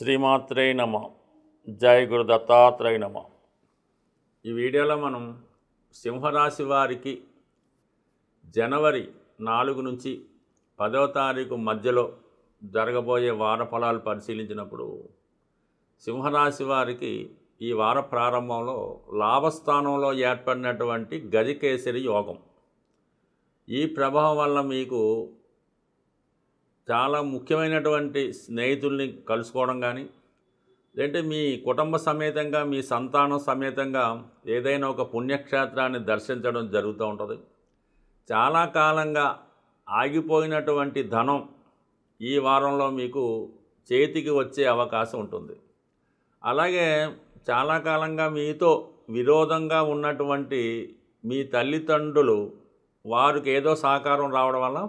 శ్రీమాత్రే నమ. జయ గురు దత్తాత్రేయ నమ. ఈ వీడియోలో మనం సింహరాశి వారికి జనవరి నాలుగు నుంచి పదవ తారీఖు మధ్యలో జరగబోయే వార ఫలాలు పరిశీలించినప్పుడు సింహరాశి వారికి ఈ వార ప్రారంభంలో లాభస్థానంలో ఏర్పడినటువంటి గజకేసరి యోగం. ఈ ప్రభావం వల్ల మీకు చాలా ముఖ్యమైనటువంటి స్నేహితుల్ని కలుసుకోవడం కానీ లేదంటే మీ కుటుంబ సమేతంగా మీ సంతానం సమేతంగా ఏదైనా ఒక పుణ్యక్షేత్రాన్ని దర్శించడం జరుగుతూ ఉంటుంది. చాలా కాలంగా ఆగిపోయినటువంటి ధనం ఈ వారంలో మీకు చేతికి వచ్చే అవకాశం ఉంటుంది. అలాగే చాలా కాలంగా మీతో విరోధంగా ఉన్నటువంటి మీ తల్లిదండ్రులు వారికి ఏదో సహకారం రావడం వల్ల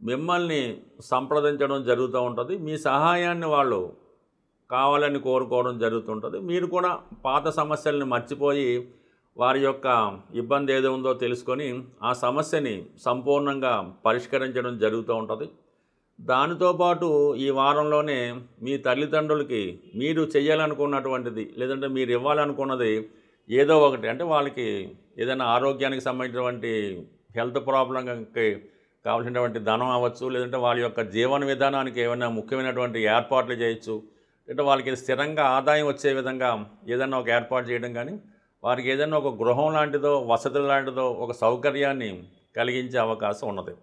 మిమ్మల్ని సంప్రదించడం జరుగుతూ ఉంటుంది. మీ సహాయాన్ని వాళ్ళు కావాలని కోరుకోవడం జరుగుతుంటుంది. మీరు కూడా పాత సమస్యల్ని మర్చిపోయి వారి యొక్క ఇబ్బంది ఏదో ఉందో తెలుసుకొని ఆ సమస్యని సంపూర్ణంగా పరిష్కరించడం జరుగుతూ ఉంటుంది. దానితో పాటు ఈ వారంలోనే మీ తల్లిదండ్రులకి మీరు చేయాలనుకున్నటువంటిది లేదంటే మీరు ఇవ్వాలనుకున్నది ఏదో ఒకటి అంటే వాళ్ళకి ఏదైనా ఆరోగ్యానికి సంబంధించినటువంటి హెల్త్ ప్రాబ్లంకి కావాల్సినటువంటి ధనం అవ్వచ్చు లేదంటే వాళ్ళ యొక్క జీవన విధానానికి ఏమైనా ముఖ్యమైనటువంటి ఏర్పాట్లు చేయొచ్చు. అంటే వాళ్ళకి స్థిరంగా ఆదాయం వచ్చే విధంగా ఏదైనా ఒక ఏర్పాటు చేయడం కానీ వారికి ఏదైనా ఒక గృహం లాంటిదో వసతి లాంటిదో ఒక సౌకర్యాన్ని కలిగించే అవకాశం ఉన్నది.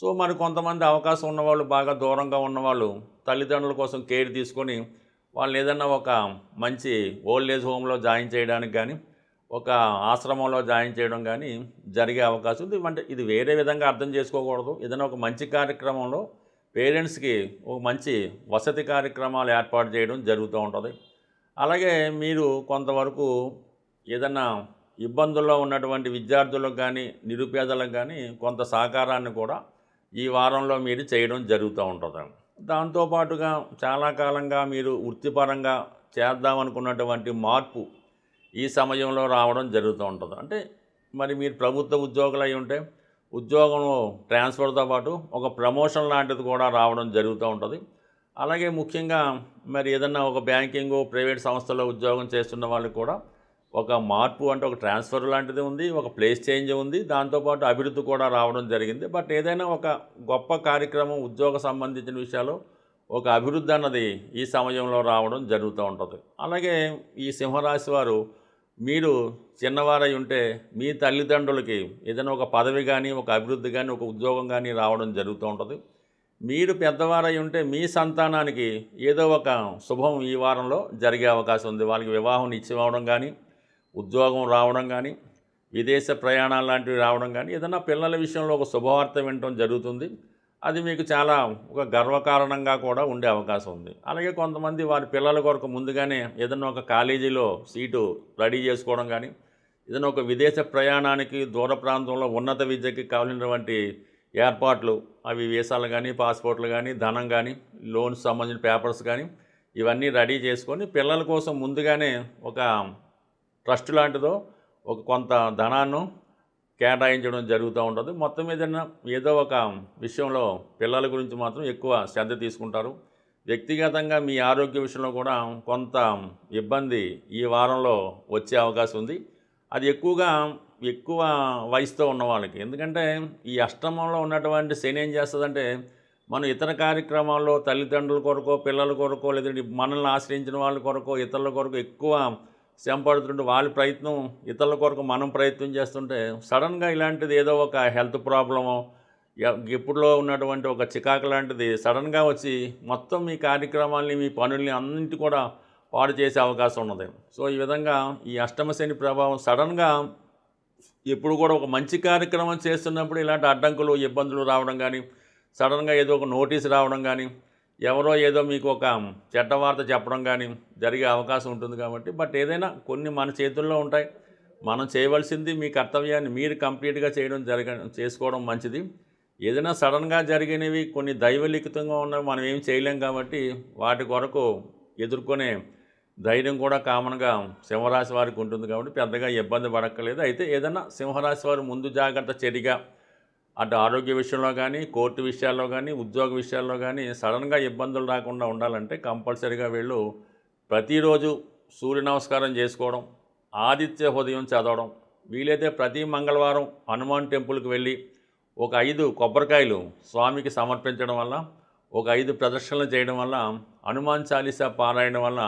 సో మరి కొంతమంది అవకాశం ఉన్నవాళ్ళు బాగా దూరంగా ఉన్నవాళ్ళు తల్లిదండ్రుల కోసం కేర్ తీసుకొని వాళ్ళు ఏదైనా ఒక మంచి ఓల్డ్ ఏజ్ హోమ్లో జాయిన్ చేయడానికి కానీ ఒక ఆశ్రమంలో జాయిన్ చేయడం కానీ జరిగే అవకాశం ఉంది. అంటే ఇది వేరే విధంగా అర్థం చేసుకోకూడదు. ఏదైనా ఒక మంచి కార్యక్రమంలో పేరెంట్స్కి ఒక మంచి వసతి కార్యక్రమాలు ఏర్పాటు చేయడం జరుగుతూ ఉంటుంది. అలాగే మీరు కొంతవరకు ఏదైనా ఇబ్బందుల్లో ఉన్నటువంటి విద్యార్థులకు కానీ నిరుపేదలకు కానీ కొంత సహకారాన్ని కూడా ఈ వారంలో మీరు చేయడం జరుగుతూ ఉంటుంది. దాంతోపాటుగా చాలా కాలంగా మీరు వృత్తిపరంగా చేద్దామనుకున్నటువంటి మార్పు ఈ సమయంలో రావడం జరుగుతూ ఉంటుంది. అంటే మరి మీరు ప్రభుత్వ ఉద్యోగులు అయి ఉంటే ఉద్యోగం ట్రాన్స్ఫర్తో పాటు ఒక ప్రమోషన్ లాంటిది కూడా రావడం జరుగుతూ ఉంటుంది. అలాగే ముఖ్యంగా మరి ఏదన్నా ఒక బ్యాంకింగ్ ప్రైవేట్ సంస్థలో ఉద్యోగం చేస్తున్న వాళ్ళకి కూడా ఒక మార్పు అంటే ఒక ట్రాన్స్ఫర్ లాంటిది ఉంది ఒక ప్లేస్ చేంజ్ ఉంది దాంతోపాటు అభివృద్ధి కూడా రావడం జరిగింది. బట్ ఏదైనా ఒక గొప్ప కార్యక్రమం ఉద్యోగ సంబంధించిన విషయాలు ఒక అభివృద్ధి అన్నది ఈ సమయంలో రావడం జరుగుతూ ఉంటుంది. అలాగే ఈ సింహరాశి వారు మీరు చిన్నవారై ఉంటే మీ తల్లిదండ్రులకి ఏదైనా ఒక పదవి కానీ ఒక అభివృద్ధి కానీ ఒక ఉద్యోగం కానీ రావడం జరుగుతూ ఉంటుంది. మీరు పెద్దవారై ఉంటే మీ సంతానానికి ఏదో ఒక శుభం ఈ వారంలో జరిగే అవకాశం ఉంది. వాళ్ళకి వివాహం నిశ్చయమవడం కానీ ఉద్యోగం రావడం కానీ విదేశ ప్రయాణాలు లాంటివి రావడం కానీ ఏదైనా పిల్లల విషయంలో ఒక శుభవార్త వినటం జరుగుతుంది. అది మీకు చాలా ఒక గర్వకారణంగా కూడా ఉండే అవకాశం ఉంది. అలాగే కొంతమంది వారి పిల్లల కొరకు ముందుగానే ఏదైనా ఒక కాలేజీలో సీటు రెడీ చేసుకోవడం కానీ ఏదైనా ఒక విదేశ ప్రయాణానికి దూర ప్రాంతంలో ఉన్నత విద్యకి కావాల్సినటువంటి ఏర్పాట్లు అవి వీసాలు కానీ పాస్పోర్ట్లు కానీ ధనం కానీ లోన్స్ సంబంధించిన పేపర్స్ కానీ ఇవన్నీ రెడీ చేసుకొని పిల్లల కోసం ముందుగానే ఒక ట్రస్ట్ లాంటిదో ఒక కొంత ధనాన్ని కేటాయించడం జరుగుతూ ఉంటుంది. మొత్తం ఏదైనా ఏదో ఒక విషయంలో పిల్లల గురించి మాత్రం ఎక్కువ శ్రద్ధ తీసుకుంటారు. వ్యక్తిగతంగా మీ ఆరోగ్య విషయంలో కూడా కొంత ఇబ్బంది ఈ వారంలో వచ్చే అవకాశం ఉంది. అది ఎక్కువగా ఎక్కువ వయసుతో ఉన్న వాళ్ళకి. ఎందుకంటే ఈ అష్టమంలో ఉన్నటువంటి శని ఏం చేస్తుందంటే మనం ఇతర కార్యక్రమాల్లో తల్లిదండ్రుల కొరకో పిల్లల కొరకో లేదంటే మనల్ని ఆశ్రయించిన వాళ్ళ కొరకో ఇతరుల కొరకు ఎక్కువ శ్రమ పడుతుంటే వాళ్ళ ప్రయత్నం ఇతరుల కొరకు మనం ప్రయత్నం చేస్తుంటే సడన్గా ఇలాంటిది ఏదో ఒక హెల్త్ ప్రాబ్లమో ఎప్పుడులో ఉన్నటువంటి ఒక చికాకు లాంటిది సడన్గా వచ్చి మొత్తం మీ కార్యక్రమాల్ని మీ పనుల్ని అన్నింటి కూడా పాడు చేసే అవకాశం ఉన్నది. సో ఈ విధంగా ఈ అష్టమశని ప్రభావం సడన్గా ఎప్పుడు కూడా ఒక మంచి కార్యక్రమం చేస్తున్నప్పుడు ఇలాంటి అడ్డంకులు ఇబ్బందులు రావడం కానీ సడన్గా ఏదో ఒక నోటీస్ రావడం కానీ ఎవరో ఏదో మీకు ఒక చెడ్డ వార్త చెప్పడం కానీ జరిగే అవకాశం ఉంటుంది కాబట్టి బట్ ఏదైనా కొన్ని మన చేతుల్లో ఉంటాయి. మనం చేయవలసింది మీ కర్తవ్యాన్ని మీరు కంప్లీట్గా చేయడం జరగ చేసుకోవడం మంచిది. ఏదైనా సడన్గా జరిగినవి కొన్ని దైవలిఖితంగా ఉన్నవి మనం ఏం చేయలేం కాబట్టి వాటి కొరకు ఎదుర్కొనే ధైర్యం కూడా కామన్గా సింహరాశి వారికి ఉంటుంది కాబట్టి పెద్దగా ఇబ్బంది పడక్కలేదు అయితే ఏదైనా సింహరాశి వారు ముందు జాగ్రత్త చర్యగా అటు ఆరోగ్య విషయంలో కానీ కోర్టు విషయాల్లో కానీ ఉద్యోగ విషయాల్లో కానీ సడన్గా ఇబ్బందులు రాకుండా ఉండాలంటే కంపల్సరీగా వీళ్ళు ప్రతిరోజు సూర్య నమస్కారం చేసుకోవడం ఆదిత్య హృదయం చదవడం వీలైతే ప్రతి మంగళవారం హనుమాన్ టెంపుల్కి వెళ్ళి ఒక ఐదు కొబ్బరికాయలు స్వామికి సమర్పించడం వల్ల ఒక ఐదు ప్రదర్శనలు చేయడం వల్ల హనుమాన్ చాలీసా పారాయణం వల్ల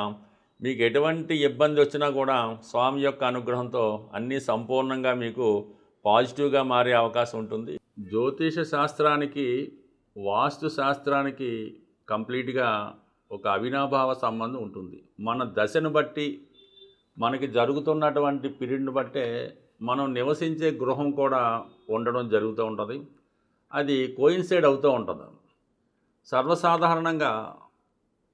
మీకు ఎటువంటి ఇబ్బంది వచ్చినా కూడా స్వామి యొక్క అనుగ్రహంతో అన్నీ సంపూర్ణంగా మీకు పాజిటివ్గా మారే అవకాశం ఉంటుంది. జ్యోతిష శాస్త్రానికి వాస్తు శాస్త్రానికి కంప్లీట్గా ఒక అవినాభావ సంబంధం ఉంటుంది. మన దశను బట్టి మనకి జరుగుతున్నటువంటి పీరియడ్ని బట్టే మనం నివసించే గృహం కూడా ఉండడం జరుగుతూ ఉంటుంది. అది కోయిన్సైడ్ అవుతూ ఉంటుంది. సర్వసాధారణంగా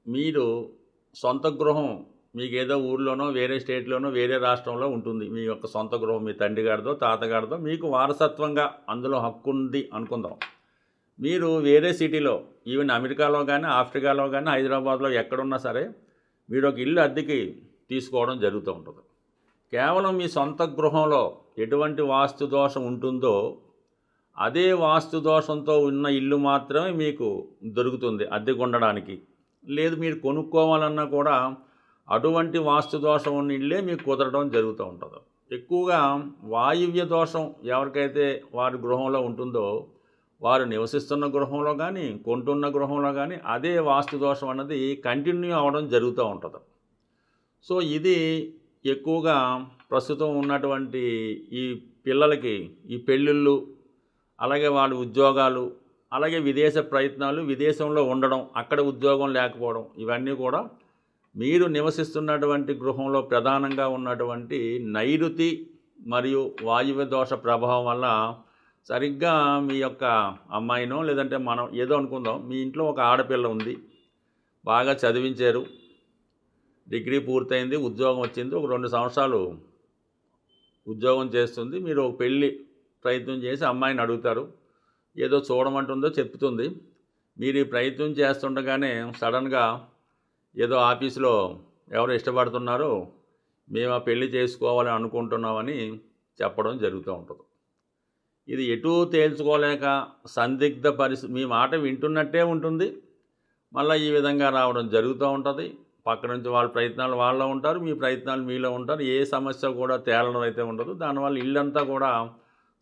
మీరు సొంత గృహం మీకు ఏదో ఊర్లోనో వేరే స్టేట్లోనో వేరే రాష్ట్రంలో ఉంటుంది. మీ యొక్క సొంత గృహం మీ తండ్రి గారిదో తాతగారిదో మీకు వారసత్వంగా అందులో హక్కు ఉంది అనుకుందాం. మీరు వేరే సిటీలో ఈవెన్ అమెరికాలో కానీ ఆఫ్రికాలో కానీ హైదరాబాద్లో ఎక్కడున్నా సరే మీరు ఒక ఇల్లు అద్దెకి తీసుకోవడం జరుగుతూ ఉంటుంది. కేవలం మీ సొంత గృహంలో ఎటువంటి వాస్తు దోషం ఉంటుందో అదే వాస్తు దోషంతో ఉన్న ఇల్లు మాత్రమే మీకు దొరుకుతుంది అద్దెకు ఉండడానికి లేదు మీరు కొనుక్కోవాలన్నా కూడా అటువంటి వాస్తు దోషం ఉన్న ఇళ్ళే మీకు కుదరడం జరుగుతూ ఉంటుంది. ఎక్కువగా వాయువ్య దోషం ఎవరికైతే వారి గృహంలో ఉంటుందో వారు నివసిస్తున్న గృహంలో కానీ కొంటున్న గృహంలో కానీ అదే వాస్తు దోషం అన్నది కంటిన్యూ అవ్వడం జరుగుతూ ఉంటుంది. సో ఇది ఎక్కువగా ప్రస్తుతం ఉన్నటువంటి ఈ పిల్లలకి ఈ పెళ్ళిళ్ళు అలాగే వాళ్ళ ఉద్యోగాలు అలాగే విదేశ ప్రయత్నాలు విదేశంలో ఉండడం అక్కడ ఉద్యోగం లేకపోవడం ఇవన్నీ కూడా మీరు నివసిస్తున్నటువంటి గృహంలో ప్రధానంగా ఉన్నటువంటి నైరుతి మరియు వాయువ్య దోష ప్రభావం వల్ల సరిగ్గా మీ యొక్క అమ్మాయినో లేదంటే మనం ఏదో అనుకుందాం మీ ఇంట్లో ఒక ఆడపిల్ల ఉంది బాగా చదివించారు డిగ్రీ పూర్తయింది ఉద్యోగం వచ్చింది ఒక రెండు సంవత్సరాలు ఉద్యోగం చేస్తుంది మీరు ఒక పెళ్ళి ప్రయత్నం చేసి అమ్మాయిని అడుగుతారు ఏదో చూడమంటుందో చెప్తుంది మీరు ఈ ప్రయత్నం చేస్తుండగానే సడన్గా ఏదో ఆఫీసులో ఎవరు ఇష్టపడుతున్నారో మేము ఆ పెళ్ళి చేసుకోవాలని అనుకుంటున్నామని చెప్పడం జరుగుతూ ఉంటుంది. ఇది ఎటూ తేల్చుకోలేక సందిగ్ధ పరిస్థితి మీ మాట వింటున్నట్టే ఉంటుంది. మళ్ళీ ఈ విధంగా రావడం జరుగుతూ ఉంటుంది. పక్క నుంచి వాళ్ళ ప్రయత్నాలు వాళ్ళలో ఉంటారు మీ ప్రయత్నాలు మీలో ఉంటారు. ఏ సమస్య కూడా తేలడం అయితే ఉండదు. దానివల్ల ఇల్లంతా కూడా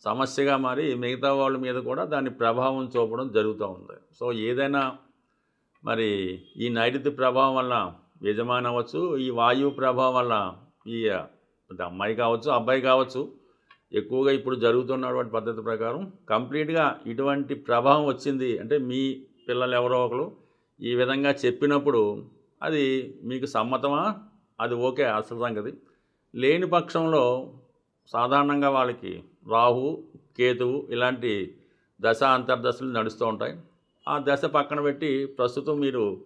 సమస్యగా మారి మిగతా వాళ్ళ మీద కూడా దాని ప్రభావం చూపడం జరుగుతూ ఉంది. సో ఏదైనా మరి ఈ నైరుతి ప్రభావం వల్ల యజమాని అవ్వచ్చు ఈ వాయువు ప్రభావం వల్ల ఈ అమ్మాయి కావచ్చు అబ్బాయి కావచ్చు ఎక్కువగా ఇప్పుడు జరుగుతున్నటువంటి పద్ధతి ప్రకారం కంప్లీట్గా ఇటువంటి ప్రభావం వచ్చింది అంటే మీ పిల్లలు ఎవరో ఒకరు ఈ విధంగా చెప్పినప్పుడు అది మీకు సమ్మతమా? అది ఓకే అసలు సంగతి. లేని పక్షంలో సాధారణంగా వాళ్ళకి రాహు కేతువు ఇలాంటి దశ అంతర్దశలు నడుస్తూ ఉంటాయి. ఆ దశ పక్కన పెట్టి ప్రస్తుతం మీరు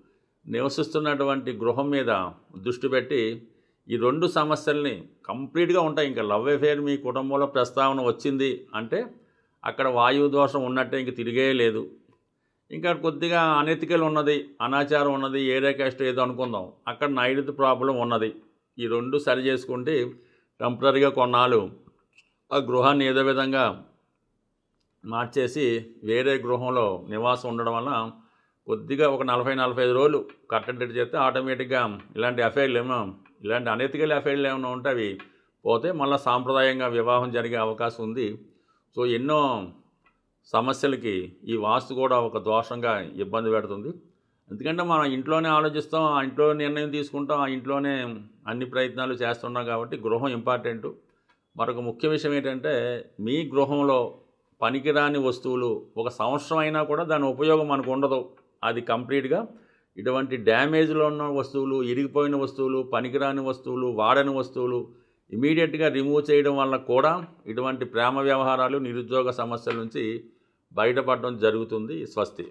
నివసిస్తున్నటువంటి గృహం మీద దృష్టి పెట్టి ఈ రెండు సమస్యల్ని కంప్లీట్గా ఉంటాయి. ఇంకా లవ్ అఫేర్ మీ కుటుంబంలో ప్రస్తావన వచ్చింది అంటే అక్కడ వాయువు దోషం ఉన్నట్టే ఇంక తిరిగే లేదు. ఇంకా కొద్దిగా అనెతికలు ఉన్నది అనాచారం ఉన్నది ఏరే క్యాస్ట్ ఏదో అనుకుందాం. అక్కడ నైరుతి ప్రాబ్లం ఉన్నది. ఈ రెండు సరి చేసుకుంటే టెంపరీగా కొన్నాళ్ళు ఆ గృహాన్ని ఏదో విధంగా మార్చేసి వేరే గృహంలో నివాసం ఉండడం వల్ల కొద్దిగా ఒక నలభై నలభై ఐదు రోజులు కట్టడి చేస్తే ఆటోమేటిక్గా ఇలాంటి అఫైర్లు ఏమో ఇలాంటి అనెతికల్ అఫైర్లు ఏమైనా ఉంటే అవి పోతే మళ్ళీ సాంప్రదాయంగా వివాహం జరిగే అవకాశం ఉంది. సో ఎన్నో సమస్యలకి ఈ వాస్తు కూడా ఒక దోషంగా ఇబ్బంది పెడుతుంది. ఎందుకంటే మనం ఇంట్లోనే ఆలోచిస్తాం ఆ ఇంట్లో నిర్ణయం తీసుకుంటాం ఆ ఇంట్లోనే అన్ని ప్రయత్నాలు చేస్తున్నాం కాబట్టి గృహం ఇంపార్టెంట్ మరొక ముఖ్య విషయం ఏంటంటే మీ గృహంలో పనికిరాని వస్తువులు ఒక సంవత్సరం అయినా కూడా దాని ఉపయోగం మనకు ఉండదు. అది కంప్లీట్గా ఇటువంటి డ్యామేజ్లో ఉన్న వస్తువులు ఇరిగిపోయిన వస్తువులు పనికిరాని వస్తువులు వాడని వస్తువులు ఇమీడియట్గా రిమూవ్ చేయడం వల్ల కూడా ఇటువంటి ప్రేమ వ్యవహారాలు నిరుద్యోగ సమస్యల నుంచి బయటపడడం జరుగుతుంది. స్వస్తి.